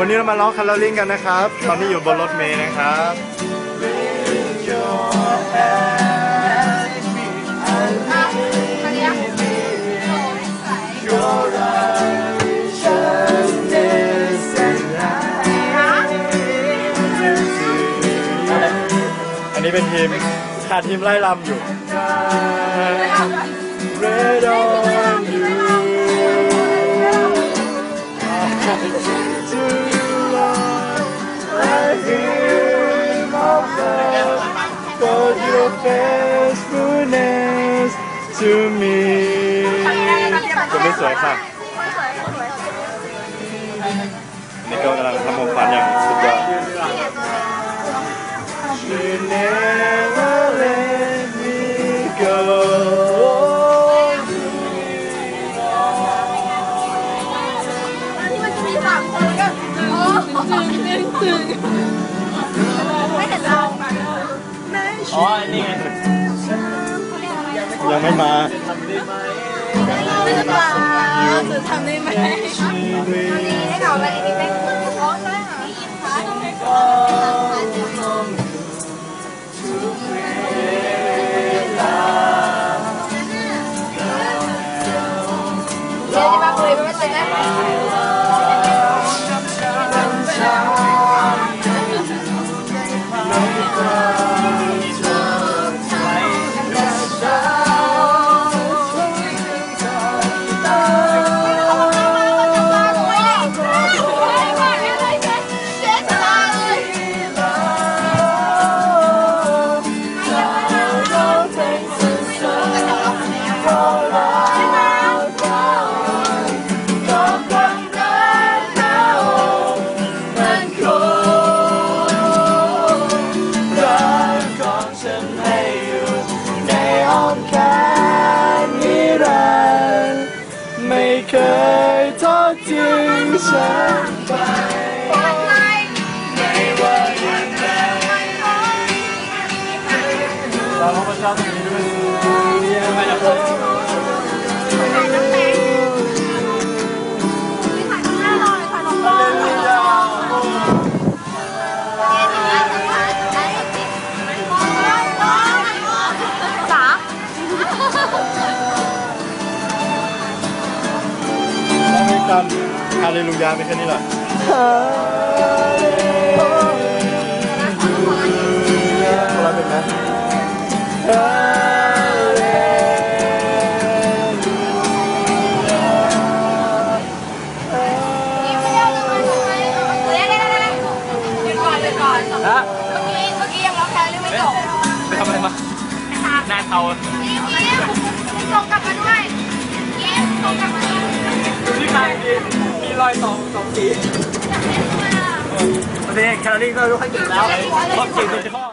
วันนี้เรามาร้องคาร์ลลิ่งกันนะครับ ตอนนี้อยู่บนรถเมล์นะครับอันนี้เป็นทีมขาดทีมไล่ลำอยู่ Red on to me จะไม่สวยค่ะนี่ก็กำลังทำของขวัญอย่างสุดยอด You never let me go มันจะมีสามคนก็โอ้ตึงตึงไม่เห็นเราอ๋อนี่ไง ยังไม่มาไม่ได้มาจะทำได้ไหมได้ข่าวอะไรอีกไหมร้องได้เหรอได้ยินคะเดี๋ยวจะมาคุยไม่เป็นไรนะรั ทิ้งฉันไป เรามฮาเลลูยาไปแค่นี้แหละคนละเป็นไหมฮะเมื่อกี้เมื่อกี้ยังรองแค่เรื่อไม่จบไปทำอะไรมาหน้าเทายิ้มยิ้มส่งกลับมาด้วยยิ้มส่งกลับมาด้วย ที่กลางมีมีรอยสองสองสีอยากเล่นด้วยอะโอเคแคลอรี่ก็รู้ให้เก่งแล้วความเก่งเป็นข้อ